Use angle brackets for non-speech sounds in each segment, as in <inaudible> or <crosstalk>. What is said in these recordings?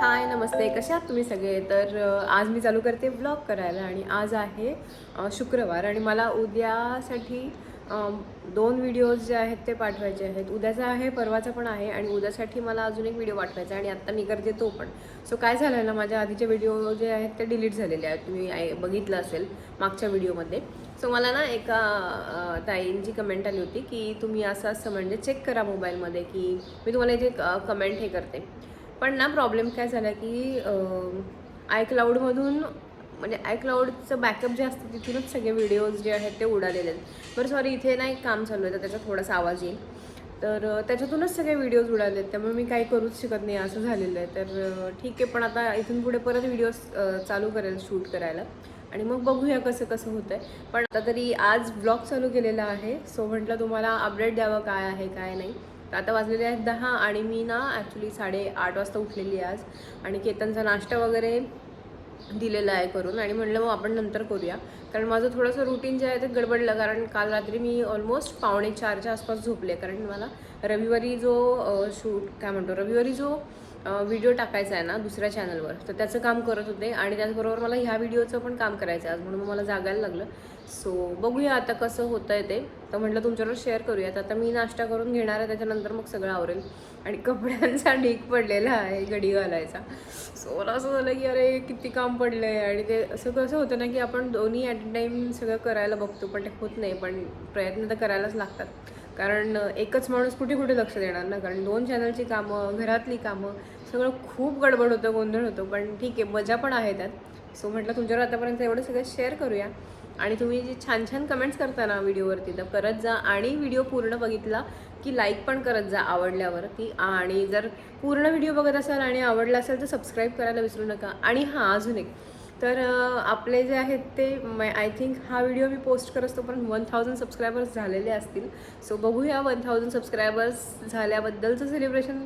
हाय नमस्ते. कसे आहात तुम्ही सगळे? तर आज मी चालू करते ब्लॉग करायला आणि आज आहे शुक्रवार आणि मला उद्यासाठी दोन व्हिडिओज जे आहेत ते पाठवायचे आहेत. उद्याचा आहे परवाचा पण आहे आणि उद्यासाठी मला अजून एक व्हिडिओ पाठवायचा आहे आणि आत्ता मी करते तो पण. सो काय झालं ना माझ्या आधीचे व्हिडिओ जे आहेत ते डिलीट झालेले आहेत. तुम्ही बघितलं असेल मागच्या व्हिडिओमध्ये सो मला ना एका ताईंची कमेंट आली होती की तुम्ही असं असं म्हणजे चेक करा मोबाईलमध्ये की मी तुम्हाला इथे कमेंट हे करते. पण ना प्रॉब्लेम काय झाला की आय क्लाऊडमधून म्हणजे आय क्लाऊडचं बॅकअप जे असतं तिथूनच सगळे व्हिडिओज जे आहेत ते उडालेले आहेत. बरं सॉरी इथे ना एक काम चालू आहे तर त्याचा थोडासा आवाज येईल. तर त्याच्यातूनच सगळे व्हिडिओज उडाले आहेत त्यामुळे मी काही करूच शकत नाही असं झालेलं आहे. तर ठीक आहे पण आता इथून पुढे परत व्हिडिओज चालू करेल शूट करायला. आणि मग बघूया कसं कसं होतं आहे पण आता तरी आज ब्लॉग चालू केलेला आहे सो म्हटलं तुम्हाला अपडेट द्यावं काय आहे काय नाही. तर आता वाजलेले आहेत दहा आणि मी ना ॲक्च्युली साडेआठ वाजता उठलेली आज. आणि केतनचा नाश्ता वगैरे दिलेला आहे करून. आणि म्हणलं मग आपण नंतर करूया. कारण माझं थोडंसं रुटीन जे आहे ते गडबडलं. कारण काल रात्री मी ऑलमोस्ट पावणे चारच्या आसपास झोपले. कारण मला रविवारी जो शूट काय म्हणतो रविवारी जो व्हिडिओ टाकायचा आहे ना दुसऱ्या चॅनलवर तर त्याचं काम करत होते आणि त्याचबरोबर मला ह्या व्हिडिओचं पण काम करायचं आहे. आज म्हणून मग मला जागायला लागलं. सो बघूया आता कसं होतं आहे ते. तर म्हटलं तुमच्याबरोबर शेअर करूयात. आता मी नाश्ता करून घेणार आहे. त्याच्यानंतर मग सगळं आवरेल. आणि कपड्यांचा ढीक पडलेला आहे. घडी घालायचा. सो मला असं झालं की अरे किती काम पडलं आहे आणि ते असं कसं होतं ना की आपण दोन्ही ॲट अ टाईम सगळं करायला बघतो. पण ते होत नाही. पण प्रयत्न तर करायलाच लागतात. कारण एकच माणूस कुठे कुठे लक्ष देणार ना? कारण दोन चॅनलची कामं घरातली कामं सगळं खूप गडबड होतं गोंधळ होतो पण ठीक आहे मजा पण आहे त्यात. सो म्हटलं तुमच्यावर आतापर्यंत एवढं सगळं शेअर करूया. आणि तुम्ही जे छान छान कमेंट्स करता ना व्हिडिओवरती तर करत जा आणि व्हिडिओ पूर्ण बघितला की लाईक पण करत जा आवडल्यावरती आणि जर पूर्ण व्हिडिओ बघत असाल आणि आवडला असेल तर सबस्क्राईब करायला विसरू नका. आणि हां अजून एक. तर आपले जे आहेत ते आय थिंक हा व्हिडिओ मी पोस्ट करत असतो पण वन थाउजंड सबस्क्रायबर्स झालेले असतील. सो बघूया वन थाउजंड सबस्क्रायबर्स झाल्याबद्दलचं सेलिब्रेशन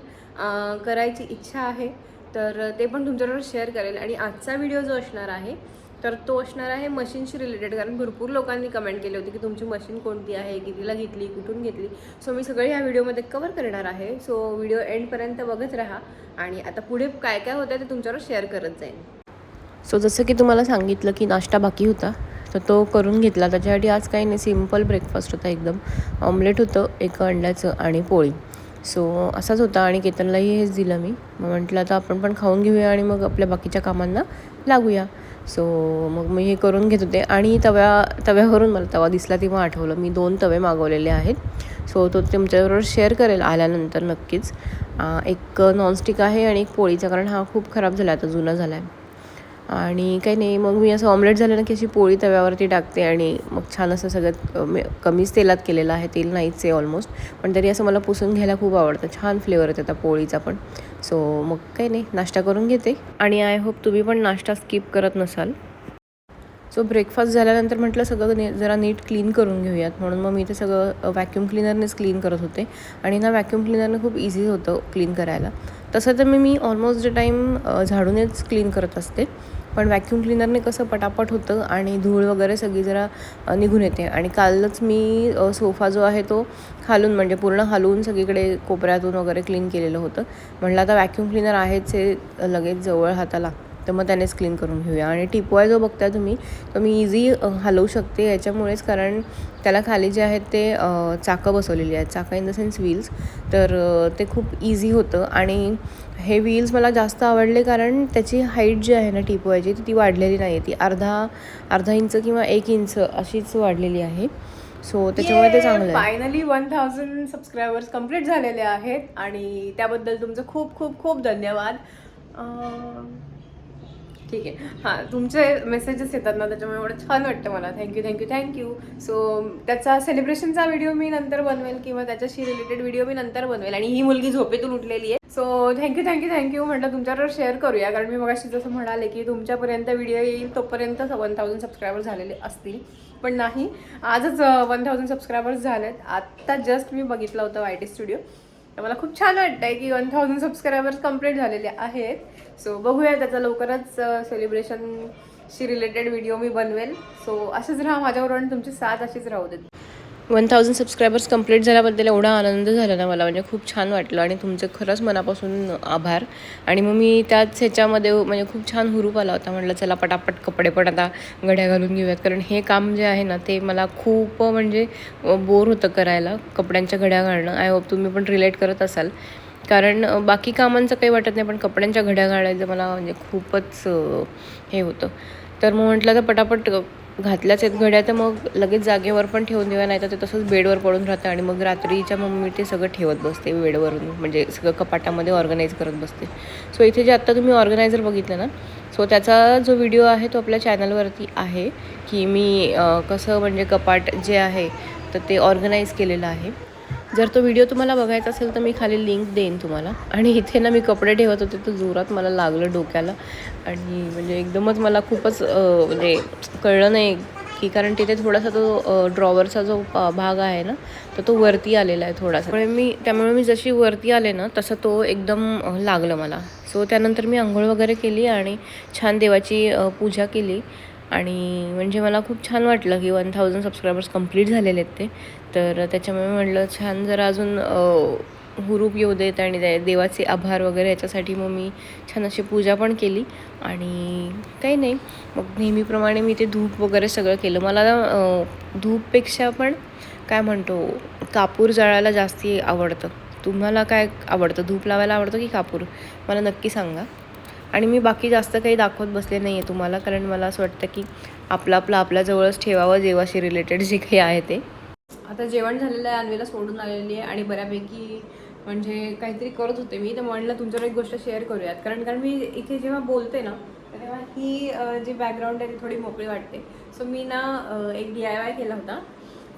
करायची इच्छा आहे. तर ते पण तुमच्याबरोबर शेअर करेल. आणि आजचा व्हिडिओ जो असणार आहे तर तो असणार आहे मशीनशी रिलेटेड कारण भरपूर लोकांनी कमेंट केली होती की तुमची मशीन कोणती आहे कितीला घेतली कुठून घेतली. सो मी सगळे ह्या व्हिडिओमध्ये कवर करणार आहे. सो व्हिडिओ एंडपर्यंत बघत राहा. आणि आता पुढे काय काय होतं ते तुमच्यावर शेअर करत जाईन. सो जसं की तुम्हाला सांगितलं की नाश्ता बाकी होता तर तो करून घेतला. त्याच्यासाठी आज काही नाही सिंपल ब्रेकफास्ट होता एकदम. ऑमलेट होतं एक अंड्याचं आणि पोळी. सो असाच होता आणि केतनलाही हेच दिलं मी. मग म्हटलं आता आपण पण खाऊन घेऊया आणि मग आपल्या बाकीच्या कामांना लागूया. सो मग मी हे करून घेत होते. आणि तव्या तव्यावरून मला तवा दिसला तेव्हा आठवलं. मी दोन तवे मागवलेले आहेत. सो तो तुमच्याबरोबर शेअर करेल आल्यानंतर नक्कीच. एक नॉनस्टिक आहे आणि एक पोळीचा कारण हा खूप खराब झाला आता जुना झाला आहे आणि काही नाही मग मी असं ऑमलेट झालं ना की अशी पोळी तव्यावरती टाकते आणि मग छान असं सगळं कमीच तेलात केलेलं आहे तेल नाहीच आहे ऑलमोस्ट पण तरी असं मला पुसून घ्यायला खूप आवडतं. छान फ्लेवर येतो त्या पोळीचा पण. सो मग काही नाही नाश्ता करून घेते. आणि आय होप तुम्ही पण नाश्ता स्किप करत नसाल. सो ब्रेकफास्ट झाल्यानंतर म्हटलं सगळं ने जरा नीट क्लीन करून घेऊयात. म्हणून मग मी ते सगळं व्हॅक्युम क्लिनरनेच क्लीन करत होते. आणि ना व्हॅक्युम क्लिनरनं खूप इझी होतं क्लीन करायला. तसं तर मी मी ऑलमोस्ट द टाईम झाडूनेच क्लीन करत असते. पण व्हॅक्युम क्लिनरने कसं पटापट होतं आणि धूळ वगैरे सगळी जरा निघून येते. आणि कालच मी सोफा जो आहे तो खालून म्हणजे पूर्ण हलवून सगळीकडे कोपऱ्यातून वगैरे क्लीन केलेलं होतं. म्हटलं आता वॅक्यूम क्लिनर आहेच हे लगेच जवळ हाताला. तर मग त्यानेच क्लीन करून घेऊया. आणि टिपवाय जो बघताय तुम्ही तो मी इझी हलवू शकते. याच्यामुळेच कारण त्याला खाली जे आहेत ते चाकं बसवलेली आहेत. चाकं इन द सेन्स व्हील्स तर ते खूप इझी होतं. आणि हे व्हील्स मला जास्त आवडले कारण त्याची हाईट जी आहे ना टिपवायची ती ती वाढलेली नाही आहे ती अर्धा अर्धा इंच किंवा एक इंच अशीच वाढलेली आहे. सो त्याच्यामुळे ते चांगलं finally one thousand subscribers complete झालेले आहेत. आणि त्याबद्दल तुमचं खूप खूप खूप धन्यवाद. ठीक आहे. हां तुमचे मेसेजेस येतात ना त्याच्यामुळे एवढं छान वाटतं मला. थँक्यू थँक्यू थँक्यू सो त्याचा सेलिब्रेशनचा व्हिडिओ मी नंतर बनवेल किंवा त्याच्याशी रिलेटेड व्हिडिओ मी नंतर बनवेल. आणि ही मुलगी झोपेतून उठलेली आहे. सो थँक्यू थँक्यू थँक्यू म्हटलं तुमच्यावर शेअर करूया. कारण मी मगाशी जसं म्हणाले की तुमच्यापर्यंत व्हिडिओ येईल तोपर्यंत वन थाउजंड सबस्क्रायबर झालेले असतील. पण नाही आजच वन थाउजंड सबस्क्रायबर्स झालेत. आत्ता जस्ट मी बघितलं होतं वाय टी स्टुडिओ तर मला खूप छान वाटतंय की वन थाउजंड सबस्क्रायबर्स कंप्लीट झालेले आहेत. सो बघूया त्याचा लवकरच सेलिब्रेशनशी रिलेटेड व्हिडिओ मी बनवेल. सो असेच राहा माझ्याबरोबर आणि तुमची साथ अशीच राहू देत. वन थाउजंड सबस्क्रायबर्स कंप्लीट झाल्याबद्दल एवढा आनंद झाला ना मला. म्हणजे खूप छान वाटलं आणि तुमचे खरंच मनापासून आभार. आणि मग मी त्याच ह्याच्यामध्ये म्हणजे खूप छान हुरूप आला होता. म्हटलं चला पटापट कपडे पण आता घड्या घालून घेऊयात. कारण हे काम जे आहे ना ते मला खूप म्हणजे बोर होतं करायला. कपड्यांच्या घड्या घालणं. आय होप तुम्ही पण रिलेट करत असाल. कारण बाकी कामांचं काही वाटत नाही पण कपड्यांच्या घड्या घालायचं मला म्हणजे खूपच हे होतं. तर मग म्हटलं तर पटापट घातल्याच आहेत घड्या तर मग लगेच जागेवर पण ठेवून देऊया नाही तर ते तसंच बेडवर पडून राहतं आणि मग रात्रीच्या मग मी ते सगळं ठेवत बसते बेडवरून म्हणजे सगळं कपाटामध्ये ऑर्गनाईज करत बसते. सो इथे जे आत्ता तुम्ही ऑर्गनायझर बघितलं ना सो त्याचा जो व्हिडिओ आहे तो आपल्या चॅनलवरती आहे की मी कसं म्हणजे कपाट जे आहे तर ते ऑर्गनाईज केलेलं आहे. जर तो व्हिडिओ तुम्हाला बघायचा असेल तर मी खाली लिंक देईन तुम्हाला. आणि इथे ना मी कपडे ठेवत होते तर जोरात मला लागलं डोक्याला. आणि म्हणजे एकदमच मला खूपच म्हणजे कळलं नाही की कारण तिथे थोडासा तो ड्रॉवरचा जो भाग आहे ना तर तो वरती आलेला आहे थोडासा. त्यामुळे मी त्यामुळे मी जशी वरती आले ना तसं तो एकदम लागलं मला. सो त्यानंतर मी आंघोळ वगैरे केली आणि छान देवाची पूजा केली. आणि म्हणजे मला खूप छान वाटलं की वन थाउजंड सबस्क्रायबर्स कंप्लीट झालेले आहेत ते. तर त्याच्यामुळे म्हटलं छान जरा अजून हुरूप येऊ देत आणि दे- देवाचे आभार वगैरे याच्यासाठी मग मी छान अशी पूजा पण केली आणि काही नाही. मग नेहमीप्रमाणे मी ते धूप वगैरे सगळं केलं. मला धूपपेक्षा पण काय म्हणतो कापूर जाळायला जास्ती आवडतं. तुम्हाला काय आवडतं? धूप लावायला आवडतं की कापूर? मला नक्की सांगा. आणि मी बाकी जास्त काही दाखवत बसले नाही आहे तुम्हाला कारण मला असं वाटतं की आपलं आपलं आपल्याजवळच ठेवावं देवाशी रिलेटेड जे काही आहे ते. आता जेवण झालेलं आहे अन्वीला सोडून आलेली आहे आणि बऱ्यापैकी म्हणजे काहीतरी करत होते मी. तर म्हणलं तुमच्यावर एक गोष्ट शेअर करूयात. कारण कारण मी इथे जेव्हा बोलते ना तेव्हा ही जी बॅकग्राऊंड आहे ती थोडी मोकळी वाटते. सो मी ना एक डी आय वाय केला होता.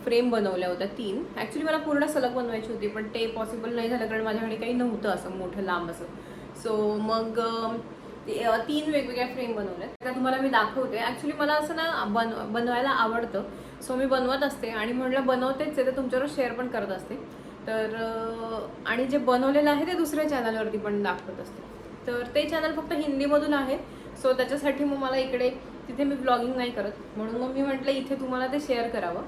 फ्रेम बनवल्या होत्या तीन. ॲक्च्युली मला पूर्ण सलग बनवायची होती पण ते पॉसिबल नाही झालं कारण माझ्याकडे काही नव्हतं असं मोठं लांब असं. सो मग तीन वेगवेगळ्या फ्रेम बनवल्या. त्या तुम्हाला मी दाखवते. ॲक्च्युली मला असं ना बन बनवायला आवडतं. सो मी बनवत असते आणि म्हटलं बनवतेच आहे तर तुमच्यावर शेअर पण करत असते. तर आणि जे बनवलेलं आहे ते दुसऱ्या चॅनलवरती पण दाखवत असते. तर ते चॅनल फक्त हिंदीमधून आहे. सो त्याच्यासाठी मग मला इकडे तिथे मी ब्लॉगिंग नाही करत. म्हणून मग मी म्हटलं इथे तुम्हाला ते शेअर करावं.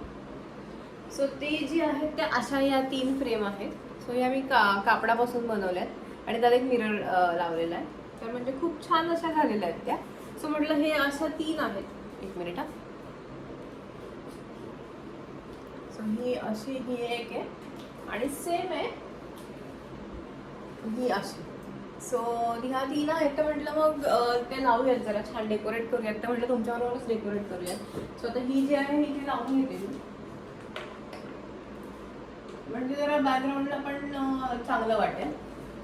सो ते जी आहेत त्या अशा या तीन फ्रेम आहेत. सो या मी का कापडापासून बनवल्या आहेत आणि त्यात एक मिरर लावलेला आहे. तर म्हणजे खूप छान अशा झालेल्या आहेत त्या. सो म्हटलं हे अशा तीन आहेत. एक मिनिट हा सो ही अशी ही एक आहे. आणि सेम आहे. ही अशी. सो ह्या तीन आहेत तर म्हटलं मग ते लावूयात जरा छान डेकोरेट करूयात. तर म्हटलं तुमच्याबरोबरच डेकोरेट करूयात. सो आता ही जी आहे ही जी लावून घेते मी. म्हणजे जरा बॅकग्राऊंडला पण चांगलं वाटेल.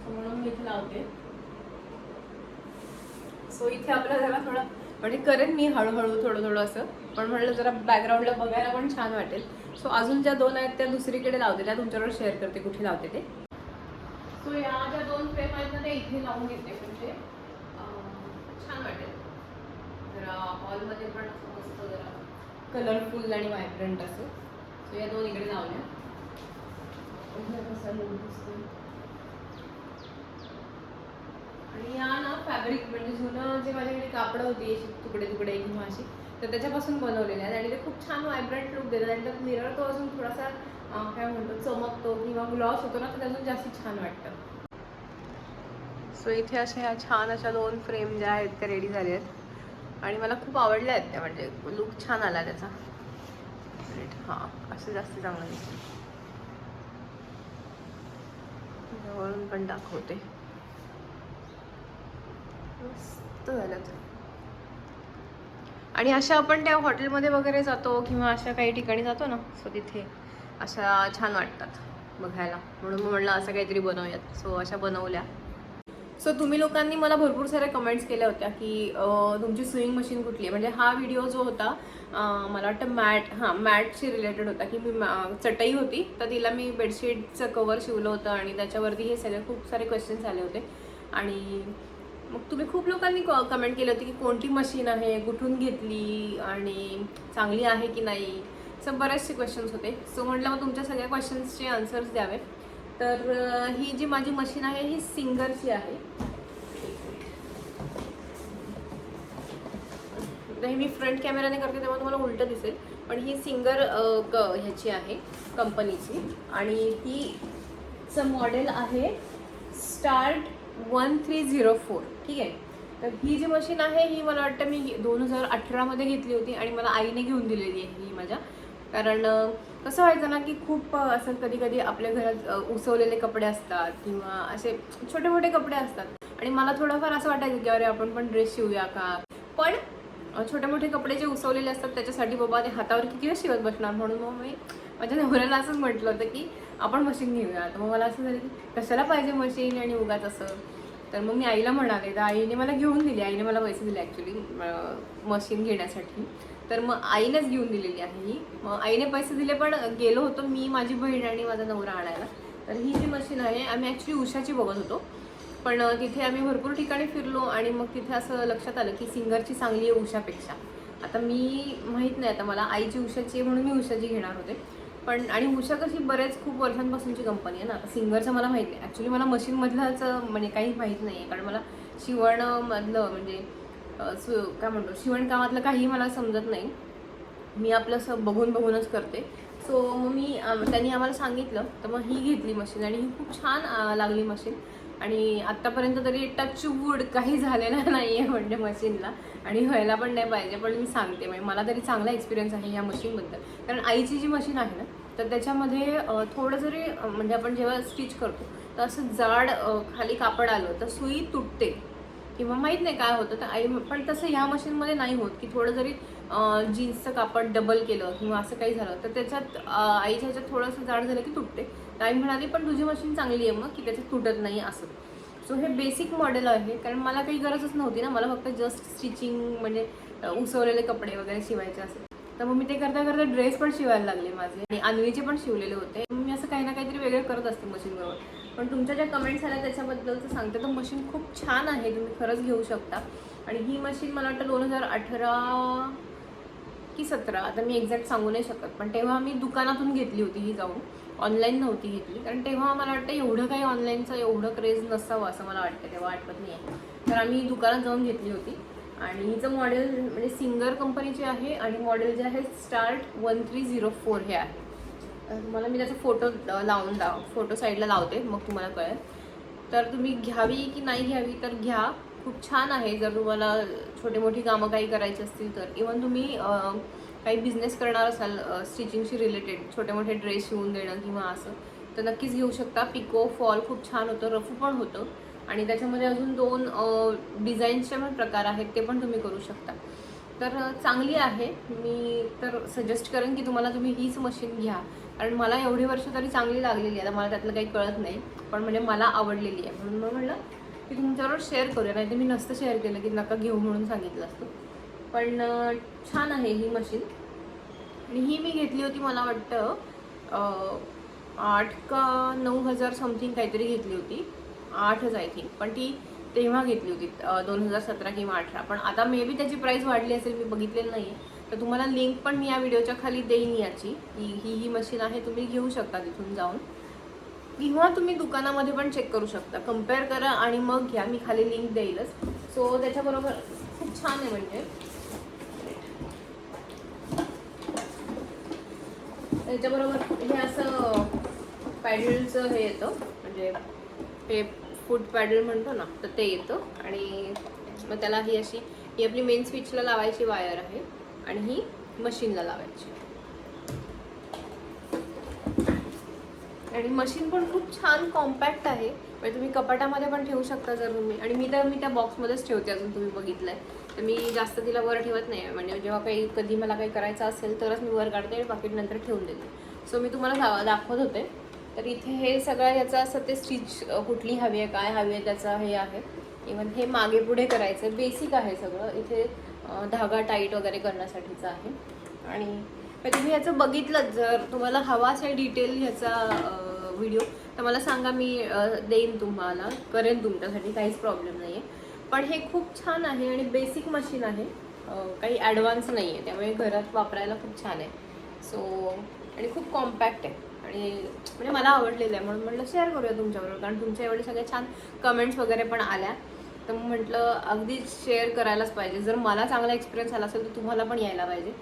म्हणून मी इथे लावते. सो इथे आपला जरा थोडं म्हणजे करेन मी हळूहळू थोडं थोडं असं. पण म्हटलं जरा बॅकग्राऊंडला बघायला पण छान वाटेल. सो अजून ज्या दोन आहेत त्या दुसरीकडे लावते. त्या तुमच्याकडे शेअर करते कुठे लावते ते. सो या ज्या दोन फ्रेम आहेत ना त्या इथे लावून घेते म्हणजे छान वाटेल. जरा हॉलमध्ये पण असं मस्त जरा कलरफुल आणि व्हायब्रंट असं. सो या दोन इकडे लावल्या. आणि या ना फॅब्रिक म्हणजे जुनं जे माझ्या कापडं होती अशी तुकडे तुकडे किंवा अशी. तर त्याच्यापासून बनवलेले आहेत. आणि ते खूप छान व्हायब्रंट लुक देतात. आणि त्यात मिरर तो अजून थोडासा काय म्हणतो चमकतो किंवा ग्लॉस होतो ना तर ते अजून जास्त छान वाटतं. सो इथे अशा ह्या छान अशा दोन फ्रेम ज्या आहेत त्या रेडी झाल्या आहेत. आणि मला खूप आवडल्या आहेत त्या म्हणजे लुक छान आला त्याचा. हां असं जास्त चांगलं दिसतं जवळून पण दाखवते. मस्त झाल्यात आणि अशा आपण त्या हॉटेलमध्ये वगैरे जातो किंवा अशा काही ठिकाणी जातो ना सो तिथे अशा छान वाटतात बघायला. म्हणून मग म्हणलं असं काहीतरी बनवूयात. सो अशा बनवल्या. सो तुम्ही लोकांनी मला भरपूर साऱ्या कमेंट्स केल्या होत्या की तुमची स्विंग मशीन कुठली आहे? म्हणजे हा व्हिडिओ जो होता मला वाटतं मॅट हां मॅटशी रिलेटेड होता की मी चटई होती तर तिला मी बेडशीटचं कवर शिवलं होतं आणि त्याच्यावरती हे सगळे खूप सारे क्वेश्चन्स आले होते. आणि मग तुम्ही खूप लोकांनी कमेंट केली होती की कोणती मशीन आहे कुठून घेतली आणि चांगली आहे की नाही. असं बरेचसे क्वेश्चन्स होते. सो म्हटलं मग तुमच्या सगळ्या क्वेश्चन्सचे आन्सर्स द्यावे तर ही जी माझी मशीन आहे ही सिंगरची आहे. हे मी फ्रंट कॅमेराने करते तेव्हा तुम्हाला उलटं दिसेल. पण ही सिंगर क ह्याची आहे कंपनीची आणि हीचं मॉडेल आहे start one three zero four ठीक आहे? तर ही जी मशीन आहे ही मला वाटतं मी दोन हजार अठरामध्ये घेतली होती आणि मला आईने घेऊन दिलेली आहे ही माझ्या. कारण कसं व्हायचं ना की खूप असं कधी कधी आपल्या घरात उसवलेले कपडे असतात किंवा असे छोटे मोठे कपडे असतात. आणि मला थोडंफार असं वाटायचं की अरे आपण पण ड्रेस शिवूया का? पण छोटे मोठे कपडे जे उसवलेले असतात त्याच्यासाठी बाबा ते हातावर किती वेळ शिवत बसणार? म्हणून मग मी माझ्या नवऱ्याला असंच म्हटलं होतं की आपण मशीन घेऊया. तर मग मला असं झालं की कशाला पाहिजे मशीन आणि उगाच असं? तर मग मी आईला म्हणाले तर आईने मला घेऊन दिली. आईने मला पैसे दिले ॲक्च्युली मशीन घेण्यासाठी. तर मग आईनेच घेऊन दिलेली आहे ही. मग आईने पैसे दिले पण गेलो होतो मी माझी बहीण आणि माझा नवरा आणायला. तर ही जी मशीन आहे आम्ही ॲक्च्युली उषाची बघत होतो. पण तिथे आम्ही भरपूर ठिकाणी फिरलो आणि मग तिथे असं लक्षात आलं की सिंगरची चांगली आहे उषापेक्षा. आता मी माहीत नाही आता मला आईची उषाची आहे म्हणून मी उषाची घेणार होते. पण आणि उषा कशी बरेच खूप वर्षांपासूनची कंपनी आहे ना. आता सिंगरचं मला माहिती आहे. ॲक्च्युली मला मशीनमधलंच म्हणजे काही माहीत नाही आहे कारण मला शिवणमधलं म्हणजे सु काय म्हणतो शिवणकामातलं काही मला समजत नाही. मी आपलं असं बघून बघूनच करते. सो मग मी त्यांनी आम्हाला सांगितलं. तर मग ही घेतली मशीन आणि ही खूप छान लागली मशीन. आणि आत्तापर्यंत तरी टच वूड काही झालेलं <laughs> नाही आहे म्हणजे मशीनला आणि व्हायला पण नाही पाहिजे पण मी सांगते. म्हणजे मला तरी चांगला एक्सपिरियन्स आहे या मशीनबद्दल कारण आईची जी मशीन आहे ना तर त्याच्यामध्ये थोडं जरी म्हणजे आपण जेव्हा स्टिच करतो तर असं जाड खाली कापड आलं तर सुई तुटते. किंवा माहीत नाही काय होतं तर आई पण तसं ह्या मशीनमध्ये नाही होत की थोडं जरी जीन्सचं कापड डबल केलं किंवा असं काही झालं तर त्याच्यात आईच्या ह्याच्यात थोडंसं जाड झालं की तुटते. आई म्हणाली पण तुझी मशीन चांगली आहे मग की त्याच्यात तुटत नाही असं. सो हे बेसिक मॉडेल आहे. कारण मला काही गरजच नव्हती ना. मला फक्त जस्ट स्टिचिंग म्हणजे उसवलेले कपडे वगैरे शिवायचे असेल तर मग मी ते करता करता ड्रेस पण शिवायला लागले माझे. आणि अन्वीचे पण शिवलेले होते. मी असं काही ना काहीतरी वेगळं करत असते मशीनबरोबर पण तुमच्या ज्या कमेंट्स आल्या त्याच्याबद्दलचं सांगते. तर मशीन खूप छान आहे. तुम्ही खरंच घेऊ शकता. आणि ही मशीन मला वाटतं दोन हजार अठरा की सतरा. आता मी एक्झॅक्ट सांगू नाही शकत. पण तेव्हा मी दुकानातून घेतली होती ही जाऊन. ऑनलाईन नव्हती घेतली. कारण तेव्हा मला वाटतं एवढं काही ऑनलाईनचं एवढं क्रेज नसावं असं मला वाटतं. तेव्हा आठवत नाही आहे तर आम्ही दुकानात जाऊन घेतली होती. आणि हिचं मॉडेल म्हणजे सिंगर कंपनीचे आहे आणि मॉडेल जे आहे start one three zero four हे आहे. मला मी त्याचा फोटो लावून लाव फोटो साईडला लावते. मग तुम्हाला कळेल. तर तुम्ही घ्यावी की नाही घ्यावी तर घ्या. खूप छान आहे. जर तुम्हाला छोटे मोठी कामं काही करायची असतील तर. इवन तुम्ही काही बिझनेस करणार असाल स्टिचिंगशी रिलेटेड छोटे मोठे ड्रेस शिवून देणं किंवा असं तर नक्कीच घेऊ शकता. पिको फॉल खूप छान होतं रफू पण होतं. आणि त्याच्यामध्ये अजून दोन डिझाईन्सचे पण प्रकार आहेत ते पण तुम्ही करू शकता. तर चांगली आहे. मी तर सजेस्ट करेन की तुम्हाला तुम्ही हीच मशीन घ्या. कारण मला एवढी वर्ष तरी चांगली लागलेली आहे. आता मला त्यातलं काही कळत नाही. पण म्हणजे मला आवडलेली आहे. म्हणून मग म्हणलं की तुमच्याबरोबर शेअर करूया. नाही तर मी नसतं शेअर केलं की नका घेऊ म्हणून सांगितलं असतं. पण छान आहे ही मशीन. आणि ही मी घेतली होती मला वाटतं आठ का नऊ हजार समथिंग काहीतरी घेतली होती. आठच आय थिंक पण ती तेव्हा घेतली होती दोन हजार सतरा किंवा अठरा. पण आता मे बी त्याची प्राईस वाढली असेल मी बघितलेलं नाही आहे तर तुम्हाला लिंक पण मी या व्हिडिओच्या खाली देईन याची. ही ही ही मशीन आहे तुम्ही घेऊ शकता तिथून जाऊन. किंवा तुम्ही दुकानामध्ये पण चेक करू शकता. कंपेअर करा आणि मग घ्या. मी खाली लिंक देईलच. सो त्याच्याबरोबर खूप छान आहे म्हणजे. त्याच्याबरोबर हे असं पॅडलचं हे येतं. म्हणजे हे फूड पॅडल म्हणतो ना तर ते येतं. आणि मग त्याला ही अशी ही आपली मेन स्विचला लावायची वायर आहे आणि ही मशीनला लावायची. आणि मशीन पण खूप छान कॉम्पॅक्ट आहे. म्हणजे तुम्ही कपाटामध्ये पण ठेवू शकता जर तुम्ही. आणि मी तर मी त्या बॉक्समध्येच ठेवते अजून तुम्ही बघितलं आहे तर मी जास्त तिला वर ठेवत नाही. म्हणजे जेव्हा काही कधी मला काही करायचं असेल तरच मी वर काढते आणि पाकिट नंतर ठेवून देते. सो मी तुम्हाला दावा दाखवत होते. तर इथे हे सगळं याचं असं ते स्टिच कुठली हवी आहे काय हवी आहे त्याचं हे आहे. इवन हे मागे पुढे करायचं आहे. बेसिक आहे सगळं. इथे धागा टाईट वगैरे करण्यासाठीचं आहे. आणि तुम्ही ह्याचं बघितलं जर तुम्हाला हवा असेल डिटेल ह्याचा व्हिडिओ तर मला सांगा मी देईन तुम्हाला. करेन तुमच्यासाठी. काहीच प्रॉब्लेम नाही आहे पण हे खूप छान आहे आणि बेसिक मशीन आहे. काही ॲडव्हान्स नाही आहे त्यामुळे घरात वापरायला खूप छान आहे. सो आणि खूप कॉम्पॅक्ट आहे. आणि म्हणजे मला आवडलेलं आहे म्हणून म्हटलं शेअर करूया तुमच्याबरोबर कारण तुमच्या एवढे सगळे छान कमेंट्स वगैरे पण आल्या. तर म्हटलं अगदी शेअर करायलाच पाहिजे. जर मला चांगला एक्सपिरियन्स आला असेल तर तुम्हाला पण यायला पाहिजे.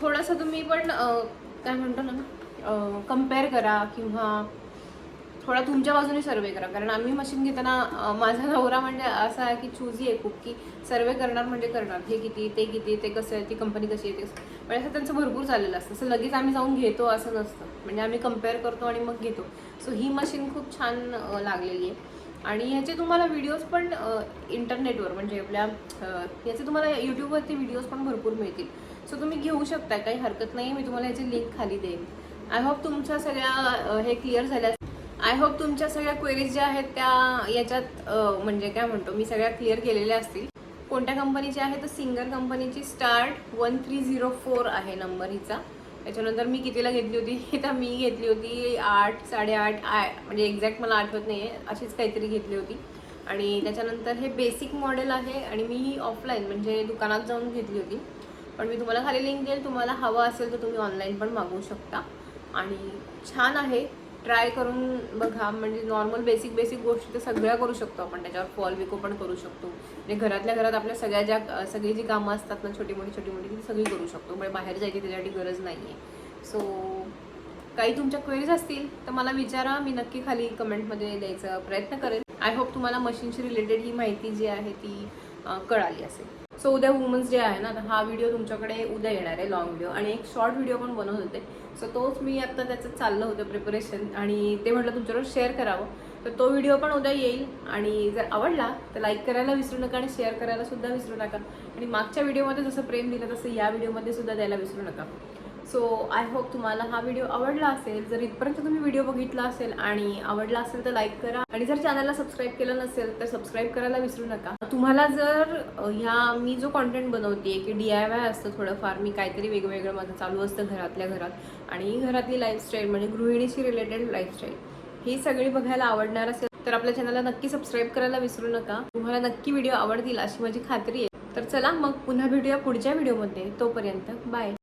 थोडंसं तुम्ही पण काय म्हणतो ना कंपेअर करा किंवा थोडा तुमच्या बाजूने सर्वे करा. कारण आम्ही मशीन घेताना माझा नवरा म्हणजे असा आहे की चूजी आहे खूप की सर्वे करणार म्हणजे करणार. हे किती ते किती ते कसं आहे ती कंपनी कशी आहे ते म्हणजे असं त्यांचं भरपूर चाललेलं असतं. असं लगेच आम्ही जाऊन घेतो असं नसतं म्हणजे आम्ही कंपेअर करतो आणि मग घेतो. सो ही मशीन खूप छान लागलेली आहे. आणि ह्याचे तुम्हाला व्हिडिओज पण इंटरनेटवर म्हणजे आपल्या ह्याचे याचे तुम्हाला यूट्यूबवरती व्हिडिओज पण भरपूर मिळतील. सो तुम्ही घेऊ शकता काही हरकत नाही मी तुम्हाला याची लिंक खाली देईन. आय होप तुमच्या सगळ्या हे क्लिअर झाल्या आय होप तुमच्या सगळ्या क्वेरीज ज्या आहेत त्या याच्यात म्हणजे काय म्हणतो मी सगळ्या क्लिअर केलेल्या असतील. कोणत्या कंपनीची आहे? तर सिंगर कंपनीची start one three zero four आहे नंबर हिचा. त्याच्यानंतर मी कितीला घेतली होती? तर मी घेतली होती आठ साडेआठ आय म्हणजे एक्झॅक्ट मला आठवत नाही आहे अशीच काहीतरी घेतली होती. आणि त्याच्यानंतर हे बेसिक मॉडेल आहे आणि मी ही ऑफलाईन म्हणजे दुकानात जाऊन घेतली होती. पण मी तुम्हाला खाली लिंक देईल. तुम्हाला हवं असेल तर तुम्ही ऑनलाईन पण मागवू शकता. आणि छान आहे. ट्राय करून बघा म्हणजे नॉर्मल बेसिक बेसिक गोष्टी तर सगळ्या करू शकतो आपण. त्याच्यावर फॉल विको पण करू शकतो. म्हणजे घरातल्या घरात आपल्या सगळ्या ज्या सगळी जी कामं असतात ना छोटी मोठी छोटी मोठी ती सगळी करू शकतो. म्हणजे बाहेर जायची त्याच्यासाठी गरज नाही आहे सो काही तुमच्या क्वेरीज असतील तर मला विचारा. मी नक्की खाली कमेंटमध्ये द्यायचा प्रयत्न करेन. आय होप तुम्हाला मशीनशी रिलेटेड ही माहिती जी आहे ती कळाली असेल. सो उद्या वुमन्स डे आहे ना तर हा व्हिडिओ तुमच्याकडे उद्या येणार आहे लॉंग व्हिडिओ आणि एक शॉर्ट व्हिडिओ पण बनवत होते. सो तोच मी आत्ता त्याचं चाललं होतं प्रिपरेशन आणि ते म्हटलं तुमच्याबरोबर शेअर करावं. तर तो व्हिडिओ पण उद्या येईल. आणि जर आवडला तर लाईक करायला विसरू नका आणि शेअर करायला सुद्धा विसरू नका. आणि मागच्या व्हिडिओमध्ये जसं प्रेम दिलं तसं या व्हिडिओमध्ये सुद्धा द्यायला विसरू नका. सो आय होप तुम्हाला हा व्हिडिओ आवडला असेल. जर इथपर्यंत तुम्ही व्हिडिओ बघितला असेल आणि आवडला असेल तर लाईक करा. आणि जर चॅनलला सबस्क्राईब केलं नसेल तर सबस्क्राईब करायला विसरू नका. तुम्हाला जर ह्या मी जो कॉन्टेंट बनवते की डी आय वाय असतं थोडंफार मी काहीतरी वेगवेगळं माझं चालू असतं घरातल्या घरात. आणि घरातली लाईफस्टाईल म्हणजे गृहिणीशी रिलेटेड लाईफस्टाईल ही सगळी बघायला आवडणार असेल तर आपल्या चॅनलला नक्की सबस्क्राईब करायला विसरू नका. तुम्हाला नक्की व्हिडिओ आवडतील अशी माझी खात्री आहे. तर चला मग पुन्हा भेटूया पुढच्या व्हिडिओमध्ये तोपर्यंत बाय